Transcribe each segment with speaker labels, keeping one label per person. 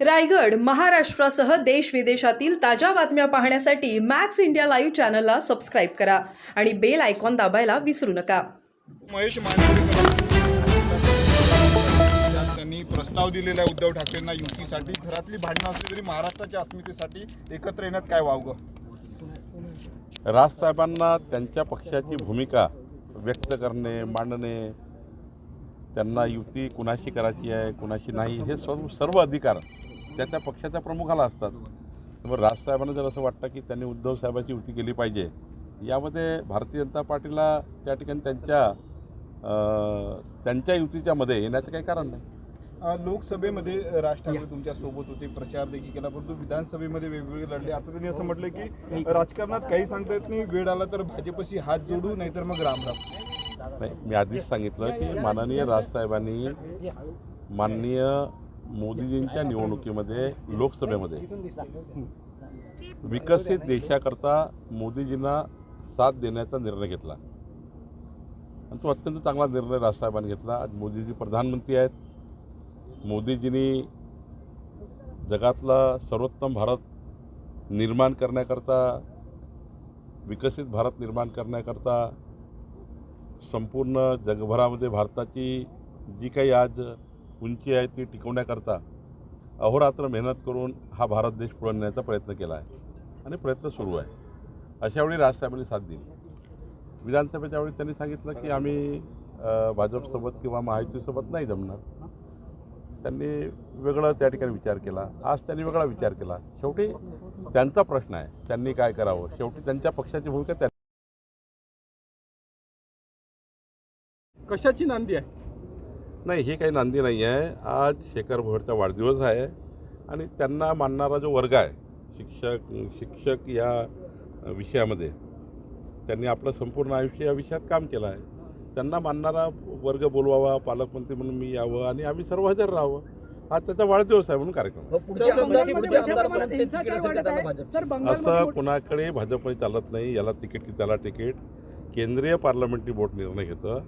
Speaker 1: रायगड महाराष्ट्रासह देश विदेशातील ताज्या बातम्या पाहण्यासाठी मॅक्स इंडिया लाईव्ह चॅनलला सबस्क्राईब करा आणि बेल आयकॉन दाबायला विसरू नका.
Speaker 2: महेश त्यांनी प्रस्ताव दिलेला आहे उद्धव ठाकरेंना युतीसाठी. घरातली भांडणं असली तरी महाराष्ट्राच्या अस्मितेसाठी एकत्र येण्यात काय वावगं?
Speaker 3: राजसाहेबांना त्यांच्या पक्षाची भूमिका व्यक्त करणे मांडणे त्यांना युती कुणाशी करायची आहे कुणाशी नाही हे सर्व सर्व अधिकार त्या त्या पक्षाच्या प्रमुखाला असतात. त्यामुळे राजसाहेबांना जर असं वाटतं की त्यांनी उद्धव साहेबांची युती केली पाहिजे यामध्ये भारतीय जनता पार्टीला त्या ठिकाणी त्यांच्या त्यांच्या युतीच्यामध्ये येण्याचं काही कारण नाही.
Speaker 2: लोकसभेमध्ये राज ठाकरे तुमच्यासोबत होते प्रचार देखील केला परंतु विधानसभेमध्ये वेगवेगळे लढले. आता त्यांनी असं म्हटलं की राजकारणात काही सांगता येत नाही वेळ आला तर भाजपशी हात जोडू नाहीतर मग राम राम.
Speaker 3: नाही मी आधीच सांगितलं की माननीय राजसाहेबांनी माननीय मोदीजींच्या निवडणुकीमध्ये लोकसभेमध्ये विकसित देशाकरता मोदीजींना साथ देण्याचा निर्णय घेतला. आणि तो अत्यंत चांगला निर्णय राजसाहेबांनी घेतला. आज मोदीजी प्रधानमंत्री आहेत. मोदीजींनी जगातला सर्वोत्तम भारत निर्माण करण्याकरता विकसित भारत निर्माण करण्याकरता संपूर्ण जगभरामध्ये भारताची जी काही आज उंची आहे ती टिकवण्याकरता अहोरात्र मेहनत करून हा भारत देश पुढे नेण्याचा प्रयत्न केला आहे. आणि प्रयत्न सुरू आहे. अशावेळी राजसाहेबांनी साथ दिली. विधानसभेच्या वेळी त्यांनी सांगितलं की आम्ही भाजपसोबत किंवा महायुतीसोबत नाही जमणार. त्यांनी वेगळं त्या ठिकाणी विचार केला. आज त्यांनी वेगळा विचार केला. शेवटी त्यांचा प्रश्न आहे त्यांनी काय करावं? शेवटी त्यांच्या पक्षाची भूमिका त्या
Speaker 2: कशाची नांदी आहे?
Speaker 3: नाही हे काही नांदी नाही आहे. आज शेखर भोरचा वाढदिवस आहे आणि त्यांना मानणारा जो वर्ग आहे शिक्षक शिक्षक या विषयामध्ये त्यांनी आपलं संपूर्ण आयुष्य या विषयात काम केलं आहे. त्यांना मानणारा वर्ग बोलवावा पालकमंत्री म्हणून मी यावं आणि आम्ही सर्व हजर राहावं. हा त्याचा वाढदिवस आहे म्हणून कार्यक्रम
Speaker 4: भाजप
Speaker 3: असं कुणाकडे भाजपने चालत नाही याला तिकीट की त्याला तिकीट. केंद्रीय पार्लमेंटरी बोर्ड निर्णय घेतं.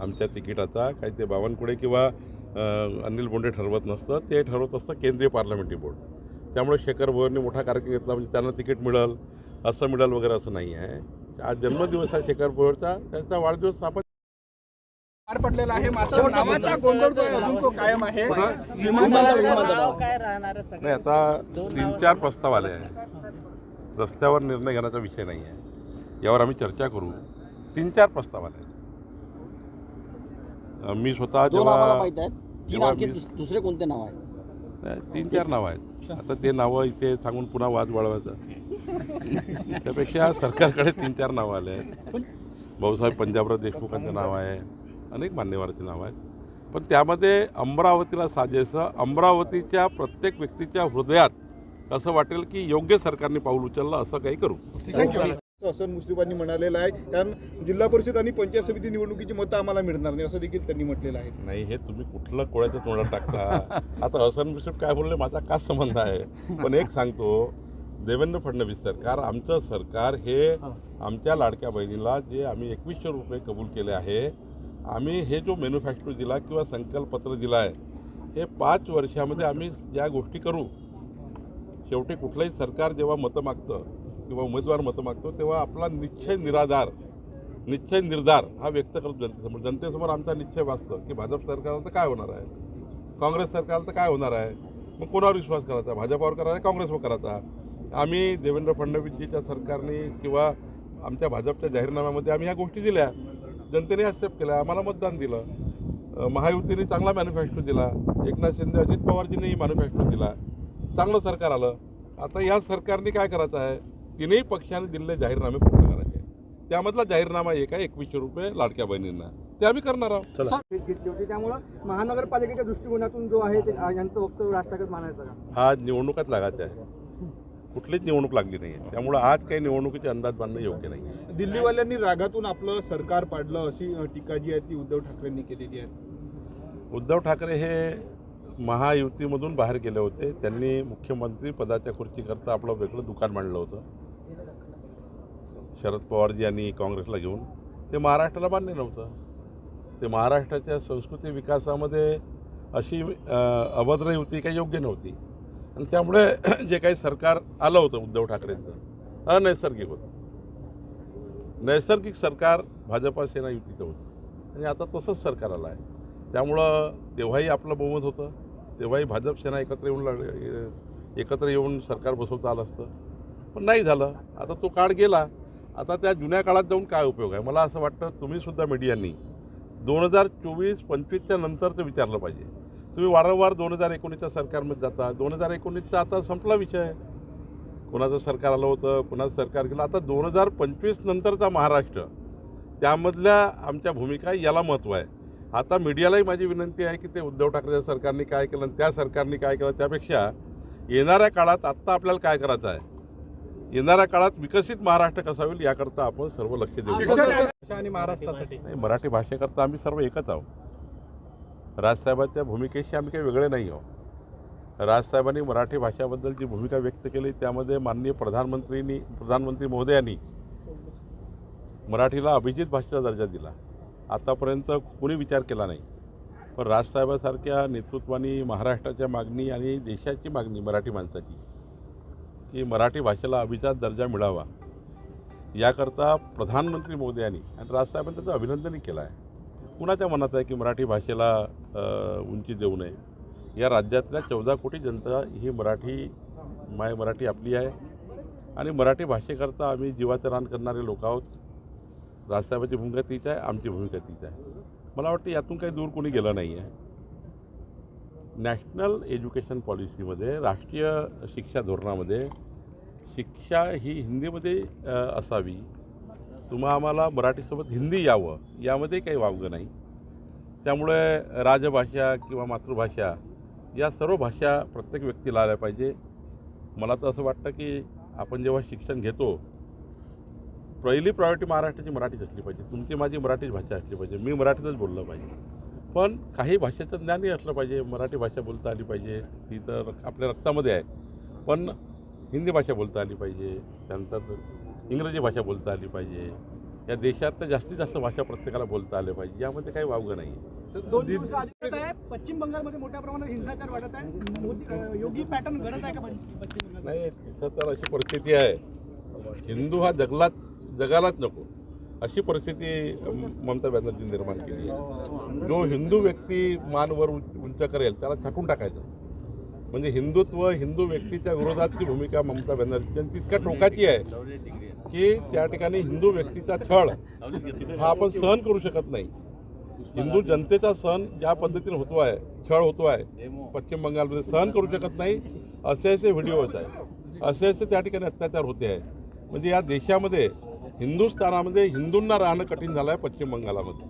Speaker 3: आमच्या तिकिटाचा काही ते बावनकुळे किंवा अनिल बोंडे ठरवत नसतं. ते ठरवत असतं केंद्रीय पार्लमेंटरी बोर्ड. त्यामुळे शेखर भोरने मोठा कार्यक्रम घेतला म्हणजे त्यांना तिकीट मिळेल असं मिळेल वगैरे असं नाही आहे. आज जन्मदिवस आहे शेखर भोरचा त्याचा वाढदिवस आपण
Speaker 2: पार पडलेला आहे. मात्र नावाचा गोंधळ जो आहे अजून तो कायम आहे.
Speaker 3: नाही आता तीन चार प्रस्ताव आले आहे रस्त्यावर निर्णय घेण्याचा विषय नाही आहे. यावर आम्ही चर्चा करू. तीन चार प्रस्ताव आले मी स्वतः
Speaker 4: दोन आम्हाला
Speaker 3: जेव्हा
Speaker 4: माहीत आहेत. तीन
Speaker 3: जेव्हा
Speaker 4: आणखी
Speaker 3: मी-
Speaker 4: दुस- दुसरे कोणते नाव आहेत?
Speaker 3: नाही, तीन चार नावं आहेत. आता ते नावं इथे सांगून पुन्हा वाद वाढवायचं. त्यापेक्षा सरकारकडे तीन चार नावं आले आहेत. भाऊसाहेब पंजाबराव देशमुखांचं नाव आहे. अनेक मान्यवरांची नावं आहेत. पण त्यामध्ये अमरावतीला साजेसं अमरावतीच्या प्रत्येक व्यक्तीच्या हृदयात असं वाटेल की योग्य सरकारने पाऊल उचललं असं काही करू.
Speaker 2: हसन मुस्लिमांनी म्हणालेलं आहे. कारण जिल्हा परिषद आणि पंचायत समिती निवडणुकीची मतं आम्हाला मिळणार नाही असं देखील त्यांनी म्हटलेलं आहे.
Speaker 3: नाही हे तुम्ही कुठलं कोळ्याच्या तोंडात टाकता? आता हसन बिशप काय बोलले माझा काय संबंध आहे. पण एक सांगतो देवेंद्र फडणवीस सरकार आमचं सरकार हे आमच्या लाडक्या बहिणीला जे आम्ही एकवीसशे रुपये कबूल केले आहे आम्ही हे जो मॅन्युफॅक्चर दिला किंवा संकल्पपत्र दिलं आहे हे पाच वर्षामध्ये आम्ही ज्या गोष्टी करू शेवटी कुठलंही सरकार जेव्हा मतं मागतं किंवा उमेदवार मतं मागतो तेव्हा आपला निश्चय निराधार निश्चय निर्धार हा व्यक्त करतो जनतेसमोर. जनतेसमोर आमचा निश्चय वाचतो की भाजप सरकारचं काय होणार आहे? काँग्रेस सरकारचं काय होणार आहे? मग कोणावर विश्वास करायचा? भाजपावर करायचा काँग्रेसवर करायचा? आम्ही देवेंद्र फडणवीसजीच्या सरकारने किंवा आमच्या भाजपच्या जाहीरनाम्यामध्ये आम्ही ह्या गोष्टी दिल्या. जनतेने ॲक्सेप्ट केल्या आम्हाला मतदान दिलं. महायुतीने चांगला मॅन्युफॅक्चर दिला. एकनाथ शिंदे अजित पवारजींनीही मॅन्युफॅक्चर दिला. चांगलं सरकार आलं. आता या सरकारने काय करायचं आहे? तिन्ही पक्षाने दिलेले जाहीरनामे पूर्ण करायचे. त्यामधला जाहीरनामा एक आहे एकवीसशे रुपये लाडक्या बहिणींना. ते आम्ही करणार आहोत.
Speaker 5: भेट घेतली होती. त्यामुळं महानगरपालिकेच्या दृष्टिकोनातून जो आहे ते यांचं वक्तव्य राष्ट्रगत मानायचं का?
Speaker 3: आज निवडणुकाच लागायच्या आहे. कुठलीच निवडणूक लागली नाही आहे. त्यामुळं आज काही निवडणुकीचे अंदाज बांधणं योग्य नाही
Speaker 2: दिल्लीवाल्यांनी रागातून आपलं सरकार पाडलं अशी टीका जी आहे ती उद्धव ठाकरेंनी केलेली आहे.
Speaker 3: उद्धव ठाकरे हे महायुतीमधून बाहेर गेले होते. त्यांनी मुख्यमंत्री पदाच्या खुर्चीकरता आपलं वेगळं दुकान मांडलं होतं. शरद पवारजी यांनी काँग्रेसला घेऊन ते महाराष्ट्राला मान्य नव्हतं. ते महाराष्ट्राच्या संस्कृती विकासामध्ये अशी अभद्र होती काही योग्य नव्हती. आणि त्यामुळे जे काही सरकार आलं होतं उद्धव ठाकरेंचं अनैसर्गिक होतं. नैसर्गिक सरकार भाजपा सेना युतीचं होतं. आणि आता तसंच सरकार आलं आहे. त्यामुळं तेव्हाही आपलं बहुमत होतं. तेव्हाही भाजप सेना एकत्र येऊन लढ एकत्र येऊन सरकार बसवता आलं असतं. पण नाही झालं. आता तो काळ गेला. आता त्या जुन्या काळात जाऊन काय उपयोग आहे? मला असं वाटतं तुम्हीसुद्धा मीडियांनी दोन हजार चोवीस पंचवीसच्या नंतर ते विचारलं पाहिजे. तुम्ही वारंवार दोन हजार एकोणीसच्या सरकारमध्ये जाता. दोन हजार एकोणीसचा आता संपला विषय. कोणाचं सरकार आलं होतं कोणाचं सरकार गेलं. आता दोन हजार पंचवीस नंतरचा महाराष्ट्र. त्यामधल्या आमच्या भूमिका याला महत्त्व आहे. आता मीडियालाही माझी विनंती आहे की ते उद्धव ठाकरे सरकारने काय केलं त्या सरकारने काय केलं त्यापेक्षा येणाऱ्या काळात आत्ता आपल्याला काय करायचं आहे? येणाऱ्या काळात विकसित महाराष्ट्र कसा होईल याकरता आपण सर्व लक्ष देऊ.
Speaker 5: आणि महाराष्ट्रासाठी.
Speaker 3: नाही मराठी भाषेकरता आम्ही सर्व एकच आहोत. राजसाहेबांच्या भूमिकेशी आम्ही काही वेगळे नाही आहोत. राजसाहेबांनी मराठी भाषाबद्दल जी भूमिका व्यक्त केली त्यामध्ये माननीय प्रधानमंत्रींनी प्रधानमंत्री महोदयांनी मराठीला अभिजित भाषेचा दर्जा दिला. आतापर्यंत कोणी विचार केला नाही. पण राजसाहेबासारख्या नेतृत्वानी महाराष्ट्राच्या मागणी आणि देशाची मागणी मराठी माणसाची. की मराठी भाषेला अभिजात दर्जा मिळावा. याकरता प्रधानमंत्री मोदी यांनी आणि राजसाहेबांनी त्याचं अभिनंदनही केलं आहे. कुणाच्या मनात आहे की मराठी भाषेला उंची देऊ नये? या राज्यातल्या चौदा कोटी जनता ही मराठी माय मराठी आपली आहे. आणि मराठी भाषेकरता आम्ही जीवाचं रान करणारे लोक आहोत. राजसाहेबांची भूमिका तीच आहे आमची भूमिका तीच आहे. मला वाटतं यातून काही दूर कोणी गेलं नाही आहे नॅशनल एज्युकेशन पॉलिसीमध्ये राष्ट्रीय शिक्षा धोरणामध्ये शिक्षा ही हिंदीमध्ये असावी. तुम्हा आम्हाला मराठीसोबत हिंदी यावं यामध्ये काही वावगं नाही. त्यामुळे राजभाषा किंवा मातृभाषा या सर्व भाषा प्रत्येक व्यक्तीला आल्या पाहिजे. मला तर असं वाटतं की आपण जेव्हा शिक्षण घेतो पहिली प्रायोरिटी महाराष्ट्राची मराठीच असली पाहिजे. तुमची माझी मराठीच भाषा असली पाहिजे. मी मराठीतच बोललं पाहिजे. पण काही भाषेचं ज्ञानही असलं पाहिजे. मराठी भाषा बोलता आली पाहिजे. ती तर आपल्या रक्तामध्ये आहे. पण हिंदी भाषा बोलता आली पाहिजे. त्यानंतर इंग्रजी भाषा बोलता आली पाहिजे. या देशातल्या जास्तीत जास्त भाषा प्रत्येकाला बोलता आल्या पाहिजे. यामध्ये काही वावगं नाही.
Speaker 5: पश्चिम बंगालमध्ये मोठ्या प्रमाणात हिंसाचार वाढत आहे. योगी पॅटर्न घडत आहे का
Speaker 3: नाही तिथं तर अशी परिस्थिती आहे. हिंदू हा जगलात जगालाच नको. अशी परिस्थिती ममता बॅनर्जी निर्माण केली आहे. जो हिंदू व्यक्ती मानवर उंच उंच करेल त्याला छाटून टाकायचं. म्हणजे हिंदुत्व हिंदू व्यक्तीच्या विरोधातची भूमिका ममता बॅनर्जी तितक्या टोकाची आहे की त्या ठिकाणी हिंदू व्यक्तीचा छळ हा आपण सहन करू शकत नाही. हिंदू जनतेचा सण ज्या पद्धतीने होतो आहे छळ होतो आहे पश्चिम बंगालमध्ये सहन करू शकत नाही असे असे व्हिडिओज आहे असे असे त्या ठिकाणी अत्याचार होते आहे. म्हणजे या देशामध्ये हिंदुस्थानामध्ये हिंदूंना राहणं कठीण झालं आहे पश्चिम बंगालामध्ये.